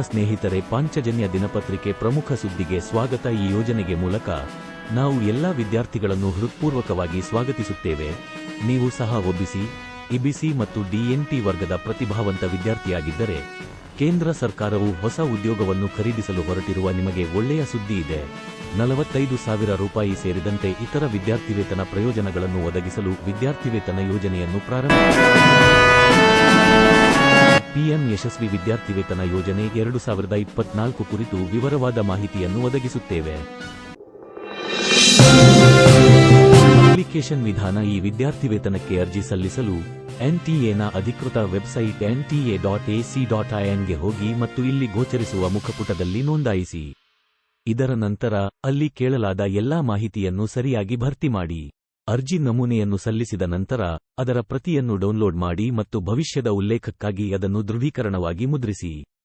ಸ್ನೇಹಿತರೆ, ಪಾಂಚಜನ್ಯ ದಿನಪತ್ರಿಕೆ ಪ್ರಮುಖ ಸುದ್ದಿಗೆ ಸ್ವಾಗತ. ಈ ಯೋಜನೆಗೆ ಮೂಲಕ ನಾವು ಎಲ್ಲಾ ವಿದ್ಯಾರ್ಥಿಗಳನ್ನು ಹೃತ್ಪೂರ್ವಕವಾಗಿ ಸ್ವಾಗತಿಸುತ್ತೇವೆ. ನೀವು ಸಹ ಒಬಿಸಿ, ಇಬಿಸಿ ಮತ್ತು ಡಿಎನ್ಟಿ ವರ್ಗದ ಪ್ರತಿಭಾವಂತ ವಿದ್ಯಾರ್ಥಿಯಾಗಿದ್ದರೆ, ಕೇಂದ್ರ ಸರ್ಕಾರವು ಹೊಸ ಉದ್ಯೋಗವನ್ನು ಖರೀದಿಸಲು ಹೊರಟಿರುವ ನಿಮಗೆ ಒಳ್ಳೆಯ ಸುದ್ದಿ ಇದೆ. ನಲವತ್ತೈದು ಸಾವಿರ ರೂಪಾಯಿ ಸೇರಿದಂತೆ ಇತರ ವಿದ್ಯಾರ್ಥಿವೇತನ ಪ್ರಯೋಜನಗಳನ್ನು ಒದಗಿಸಲು ವಿದ್ಯಾರ್ಥಿವೇತನ ಯೋಜನೆಯನ್ನು ಪ್ರಾರಂಭಿಸಿದೆ ಪಿಎಂ ಯಶಸ್ವಿ ವಿದ್ಯಾರ್ಥಿವೇತನ ಯೋಜನೆ ಎರಡು ಸಾವಿರದ ಇಪ್ಪತ್ನಾಲ್ಕು ಕುರಿತು ವಿವರವಾದ ಮಾಹಿತಿಯನ್ನು ಒದಗಿಸುತ್ತೇವೆ. ಅಪ್ಲಿಕೇಶನ್ ವಿಧಾನ ಈ ವಿದ್ಯಾರ್ಥಿವೇತನಕ್ಕೆ ಅರ್ಜಿ ಸಲ್ಲಿಸಲು ಎನ್ಟಿಎನ ಅಧಿಕೃತ website NTA dot AC dot ಐಎನ್ಗೆ ಹೋಗಿ ಮತ್ತು ಇಲ್ಲಿ ಗೋಚರಿಸುವ ಮುಖಪುಟದಲ್ಲಿ ನೋಂದಾಯಿಸಿ. ಇದರ ನಂತರ ಅಲ್ಲಿ ಕೇಳಲಾದ ಎಲ್ಲಾ ಮಾಹಿತಿಯನ್ನು ಸರಿಯಾಗಿ ಭರ್ತಿ ಮಾಡಿ. ಅರ್ಜಿ ನಮೂನೆಯನ್ನು ಸಲ್ಲಿಸಿದ ನಂತರ ಅದರ ಪ್ರತಿಯನ್ನು ಡೌನ್ಲೋಡ್ ಮಾಡಿ ಮತ್ತು ಭವಿಷ್ಯದ ಉಲ್ಲೇಖಕ್ಕಾಗಿ ಅದನ್ನು ದೃಢೀಕರಣವಾಗಿ ಮುದ್ರಿಸಿ.